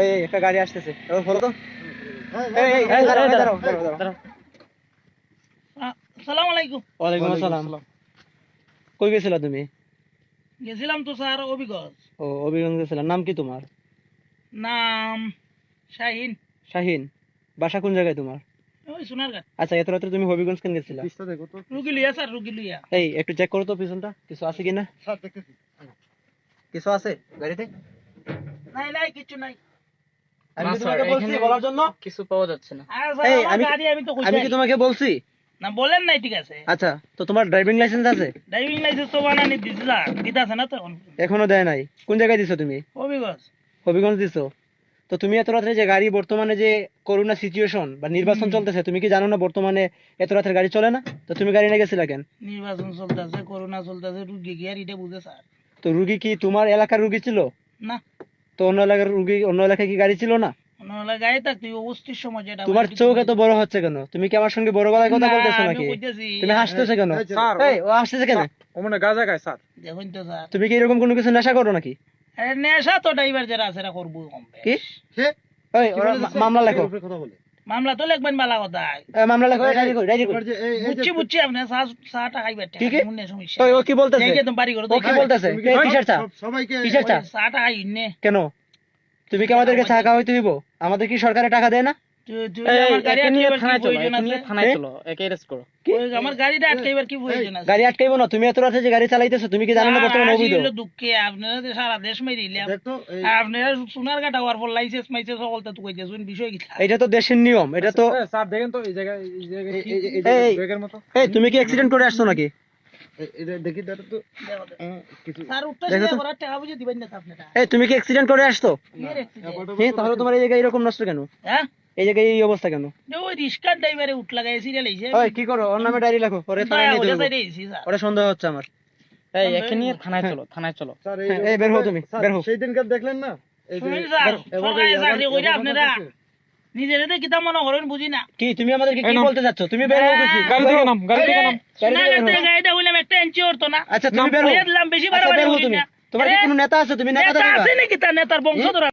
এই এই, একটা গাড়ি আসতেছে। ফলো তো। এই এই এই দাঁড়াও দাঁড়াও দাঁড়াও দাঁড়াও। সালাম আলাইকুম। ওয়ালাইকুম আসসালাম। কই গেছিলা তুমি? গেছিলাম তো স্যার অভিগজ ও অভিগঞ্জ গেছিলা। নাম কি তোমার? নাম শাহিন। শাহিন। বাসা কোন জায়গায় তোমার? ওই আচ্ছা এত রাত্রে তুমি হবিগঞ্জ কেন গেছিলা? রুগী লইয়া স্যার রুগী লইয়া এই একটু চেক করো তো পিছনটা। কিছু আছে কিনা? কিছু আছে গাড়িতে? নাই নাই কিছু নাই। আমি কি তোমাকে বলছি বলার জন্য। কিছু পাওয়া যাচ্ছে না। এই, আমি- আমি তো আমি কি তোমাকে বলছি? না বলেন নাই ঠিক আছে। আচ্ছা তো তোমার ড্রাইভিং লাইসেন্স আছে? ড্রাইভিং লাইসেন্স তো বানানি দিছি স্যার না তো? এখনও দেয় নাই। কোন জায়গায় দিছো তুমি? অভিগজ হবিগঞ্জ দিছো? তো তুমি এত রাত্রে যে গাড়ি বর্তমানে যে করোনা সিচুয়েশন বা নির্বাচন চলতেছে তুমি কি জানো না বর্তমানে এত রাতের গাড়ি চলে না? তো তুমি গাড়ি নিয়ে গেছিলা কেন? নির্বাচন চলতেছে করোনা চলতেছে রুগী কি আর এটা বুঝে স্যার? তো রুগী কি তোমার এলাকার রুগী ছিল? না। তো অন্য এলাকার রুগী অন্য এলাকায় কি গাড়ি ছিল না? অবস্থির সময় যেটা তোমার চোখ এত বড় হচ্ছে কেন? তুমি কি আমার সঙ্গে বড় গলায় কথা বলতেছো নাকি? তুমি হাসতেছো কেন? এই ও হাসতেছে কেন? মনে গাজা খায় স্যার। দেখুন তো স্যার। তুমি কি এরকম কোনো কিছু নেশা করো নাকি? আরে নেশা তো ড্রাইভার যারা আছে এরা করব কি? ওরা মামলা লেখো। মামলা তো লেখবেন বালা কথা মামলা লেখো ডায়েরি কই ডায়েরি কই বুঝছি বুঝছি আপনি চা চাটা খাইবেন ঠিক কি? মনে সমস্যা। ওই ও কি বলতেছে? কে একদম বাড়ি করে ও কি বলতেছে? কে, কিসের চা? কিসের চা? চাটা খাই নে কেন? তুমি কি আমাদেরকে চা খাওয়াইতে হইব? আমাদের কি সরকারে টাকা দেয় না? আমার গাড়িটা আটকাইবার কি প্রয়োজন আছে? গাড়ি আটকাইবো না তুমি এত রাতে যে গাড়ি চালাইতেছো তুমি কি জানো না বর্তমানে অবৈধ? দুঃখে আপনারা তো সারা দেশ মাইরিলাম আপনারা সোনার কাটা হওয়ার পর লাইসেন্স মাইসে সকল তো কই বিষয় কি? এটা তো দেশের নিয়ম এটা তো স্যার দেখেন তো এই জায়গায় এই জায়গায় এই, ব্রেকের মতো। এই তুমি কি অ্যাক্সিডেন্ট করে আসছো নাকি? তুমি কি অ্যাক্সিডেন্ট করে? হ্যাঁ তাহলে তোমার এই জায়গায় এরকম নষ্ট কেন? হ্যাঁ? এই জায়গায় এই অবস্থা কেন? ওই রিস্কার ড্রাইভারে উঠ লাগাই সিরিয়াল আইছে ওই কি করো? ওর নামে ডায়েরি লেখো ওরে থানায় নিয়ে ওটা চলবো সাইডে আইছি স্যার। ওরে সন্দেহ হচ্ছে আমার। এই একে নিয়ে থানায় চলো থানায় চলো। হ্যাঁ, এই বের হও তুমি বের হও। শুনুন স্যার সরকারি চাকরি কইরা আপনারা নিজেরা কিতা মনে করেন বুঝি না। কি তুমি আমাদেরকে কি বলতে চাচ্ছ তুমি বের হও কিছু গাড়ি থেকে নাম গাড়ি থেকে নাম। সোনাগার থেকে গাড়িটা হইলাম একটা না। আচ্ছা তুমি বের হও। বেশি আচ্ছা, বাড়াবাড়ি তুমি। তোমার কি কোনো নেতা আছে? তুমি নেতা নেতা আছে নাকি তার? নেতার বংশধর